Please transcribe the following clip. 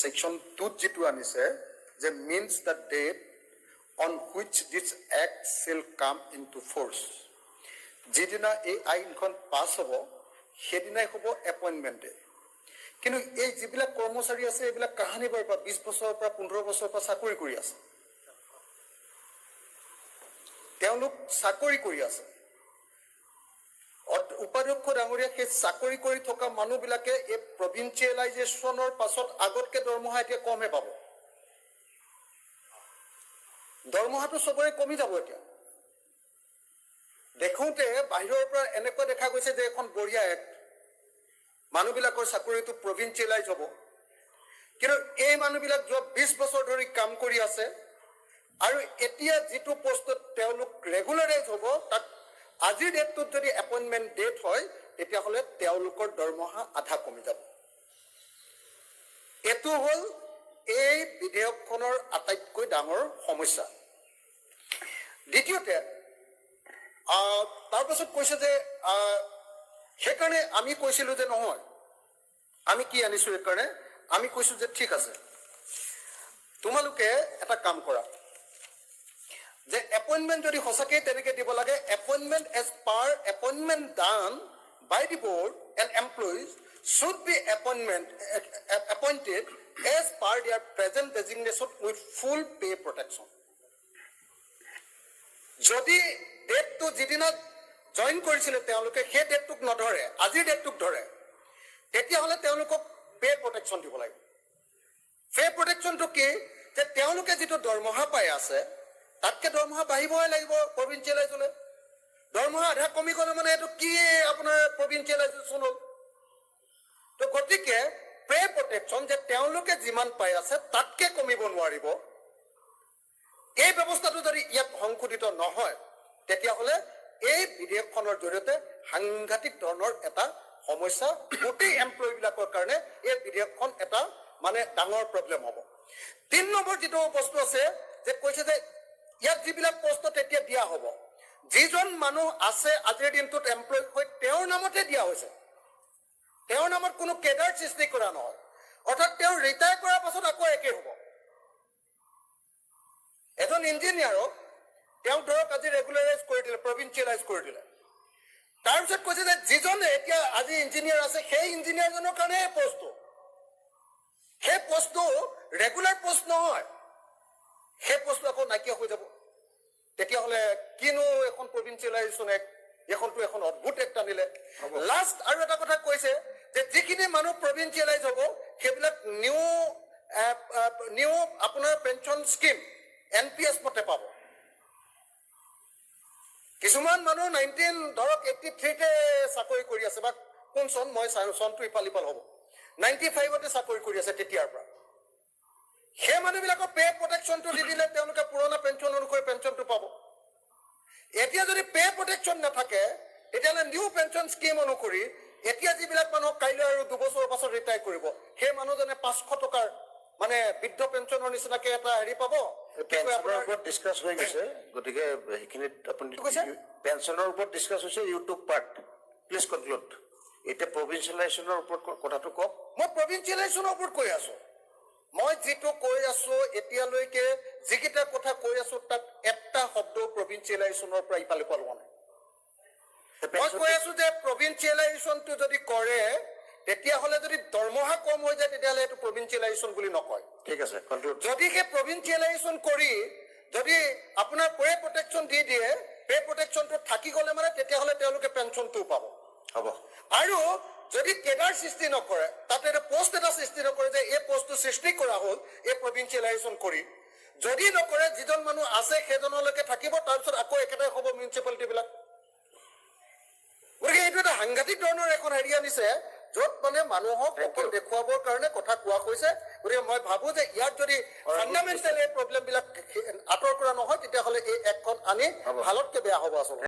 Section টুত যিটো আনিছে, যে means the date on which this act shall come into force যিদিনা এই আইনখন পাছ হ'ব, সেইদিনাই হ'ব এপইণ্টমেণ্ট ডে কিন্তু এই যিবিলাক কৰ্মচাৰী আছে, এইবিলাক কাহানিবাৰ পৰা বিছ বছৰৰ পৰা, পোন্ধৰ বছৰৰ পৰা চাকৰি কৰি আছে। তেওঁলোক চাকৰি কৰি আছে। উপাধ্যক্ষ ডাঙৰীয়া সেই চাকৰি কৰি থকা মানুহবিলাকে এই প্ৰভিঞ্চিয়েলাইজেশ্যনৰ পাছত আগতকে দৰমহা এতিয়া কমহে পাব। দৰমহাটো চবৰে কমি যাব এতিয়া। দেখোঁতে বাহিৰৰ পৰা এনেকুৱা দেখা গৈছে যে এখন বঢ়িয়া এক্ট মানুহবিলাকৰ চাকৰিটো প্ৰভিঞ্চিয়েলাইজ হ'ব। কিন্তু এই মানুহবিলাক যোৱা বিছ বছৰ ধৰি কাম কৰি আছে আৰু এতিয়া যিটো পষ্টত তেওঁলোক ৰেগুলাৰাইজ হ'ব তাত আজিৰ ডেটটোত যদি এপইণ্টমেণ্ট ডেট হয় তেতিয়াহ'লে তেওঁলোকৰ দৰমহা আধা কমি যাব। এইটো হ'ল এই বিধেয়কখনৰ আটাইতকৈ ডাঙৰ সমস্যা। দ্বিতীয়তে তাৰপাছত কৈছে যে সেইকাৰণে আমি কৈছিলোঁ যে নহয়। আমি কি আনিছোঁ সেইকাৰণে? আমি কৈছোঁ যে ঠিক আছে। তোমালোকে এটা কাম কৰা। এপইণ্টমেণ্ট যদি সঁচাকৈ তেনেকৈ দিব লাগে appointment as per appointment done by the board and employees should be appointment appointed as per their present designation with full pay protection যদি ডেটটো যিদিনা জইন কৰিছিলে তেওঁলোকে, সেই ডেটটোক নধৰে, আজিৰ ডেটটোক ধৰে, তেতিয়াহ'লে তেওঁলোকক পে প্ৰটেকশ্যন দিব লাগিব পে প্ৰটেকশ্যনটো কি? যে তেওঁলোকে যিটো দৰমহা পাই আছে তাতকে দৰমহা বাঢ়িবহে লাগিব প্ৰভিঞ্চিয়েলাইজলৈ দৰমহা আধা কমি গ'লে মানে এইটো কি আপোনাৰ প্ৰভিঞ্চিয়েলাইজেশ্যন হ'ল। তো গতিকে পে প্ৰটেকশ্যন যে তেওঁলোকে যিমান পাই আছে তাতকে কমিব নোৱাৰিব। এই ব্যৱস্থাটো যদি ইয়াত সংশোধিত নহয়, তেতিয়াহ'লে এই বিধেয়কখনৰ জৰিয়তে সাংঘাতিক ধৰণৰ এটা সমস্যা গোটেই এমপ্লয়ীবিলাকৰ কাৰণে এই বিধেয়কখন এটা মানে ডাঙৰ প্ৰব্লেম হ'ব। তিন নম্বৰ যিটো বস্তু আছে যে কৈছে যে ইয়াত যিবিলাক পষ্টত এতিয়া দিয়া হ'ব, যিজন মানুহ আছে আজিৰ দিনটোত এমপ্লয় হৈ, তেওঁৰ নামতে দিয়া হৈছে। তেওঁৰ নামত কোনো কেডাৰ সৃষ্টি কৰা নহয়। অৰ্থাৎ তেওঁ ৰিটায়াৰ কৰাৰ পাছত আকৌ একেই হ'ব। এজন ইঞ্জিনিয়াৰক তেওঁক ধৰক আজি ৰেগুলাৰাইজ কৰি দিলে প্ৰভিঞ্চিয়েলাইজ কৰি দিলে। তাৰপিছত কৈছে যে, যিজনে এতিয়া আজি ইঞ্জিনিয়াৰ আছে, সেই ইঞ্জিনিয়াৰজনৰ কাৰণে পষ্টটো সেই পষ্টটো ৰেগুলাৰ পষ্ট নহয় সেই পষ্টটো আকৌ নাইকিয়া হৈ যাব তেতিয়াহ'লে এখন প্ৰভিঞ্চিয়েলাইজেশ্যন এক্ট এইখনতো এখন অদ্ভুত এক্ট আনিলে লাষ্ট আৰু এটা কথা কৈছে যে যিখিনি মানুহ প্ৰভিঞ্চিয়েলাইজ হ'ব সেইবিলাক নিউ নিউ আপোনাৰ pension scheme N P S মতে পাব। কিছুমান মানুহ নাইনটিন ধৰক এইটটি থ্ৰীতে চাকৰি কৰি আছে বা কোন চন মই চনটো ইফাল ইফাল হ'ব। নাইনটি ফাইভতে চাকৰি কৰি আছে তেতিয়াৰ পৰা। সেই মানুহবিলাকৰ পে প্ৰটেকশ্যনটো দি দিলে তেওঁলোকে পুৰণা পেঞ্চন অনুসৰি পেঞ্চনটো পাব এতিয়া যদি পে প্ৰটেকশ্যন নাথাকে তেতিয়াহ'লে নিউ পেঞ্চন স্কিম অনুসৰি এতিয়া যিবিলাক মানুহক কাইলৈ আৰু দুবছৰৰ পাছত ৰিটায়াৰ কৰিব সেই মানুহজনে পাঁচশো টকাৰ মানে বৃদ্ধ পেঞ্চনৰ নিচিনাকে এটা হেৰি পাব। পেঞ্চনৰ ওপৰত ডিছকাছ হৈ গৈছে। গতিকে সেইখিনিত আপুনি? পেঞ্চনৰ ওপৰত ডিছকাছ হৈছে you took part please conclude এতিয়া প্ৰভিঞ্চিয়েলাইজেশ্যনৰ ওপৰত কথাটো কওক। মই প্ৰভিঞ্চিয়েলাইজেশ্যনৰ ওপৰত কৈ আছো। মই যিটো কৈ আছো এতিয়ালৈকে যিকেইটা কথা কৈ আছো তাত এটা শব্দ প্ৰভিঞ্চিয়েলাইজেশ্যনৰ পৰা ইফালে ইফাল হোৱা নাই। মই কৈ আছো যে প্ৰভিঞ্চিয়েলাইজেশ্যনটো যদি কৰে তেতিয়াহ'লে যদি দৰমহা কম হৈ যায় তেতিয়াহ'লে এইটো প্ৰভিঞ্চিয়েলাইজেশ্যন বুলি নকয়। ঠিক আছে যদি সেই প্ৰভিঞ্চিয়েলাইজেশ্যন কৰি যদি আপোনাৰ পে প্ৰটেকশ্যন দি দিয়ে পে প্ৰটেকশ্যনটো থাকি গ'লে মানে তেতিয়াহ'লে তেওঁলোকে পেঞ্চনটোও পাব। হ'ব। আৰু যদি কেডাৰ সৃষ্টি নকৰে তাতে এটা পষ্ট এটা সৃষ্টি নকৰে যে এই পষ্টটো সৃষ্টি কৰা হ'ল এই প্ৰভিঞ্চিয়েলাইজেশ্যন কৰি। যদি নকৰে যিজন মানুহ আছে সেইজনলৈকে থাকিব তাৰপিছত আকৌ একেটাই হ'ব মিউনিচিপালিটিবিলাক গতিকে এইটো এটা সাংঘাতিক ধৰণৰ এখন হেৰি আনিছে য'ত মানে মানুহক অকল দেখুৱাবৰ কাৰণে কথা কোৱা হৈছে। গতিকে মই ভাবো যে ইয়াত যদি ফাণ্ডামেণ্টেল এই প্ৰব্লেমবিলাক আঁতৰ কৰা নহয় তেতিয়াহ'লে এই এক্টখন আনি ভালতকে বেয়া হ'ব আচলতে।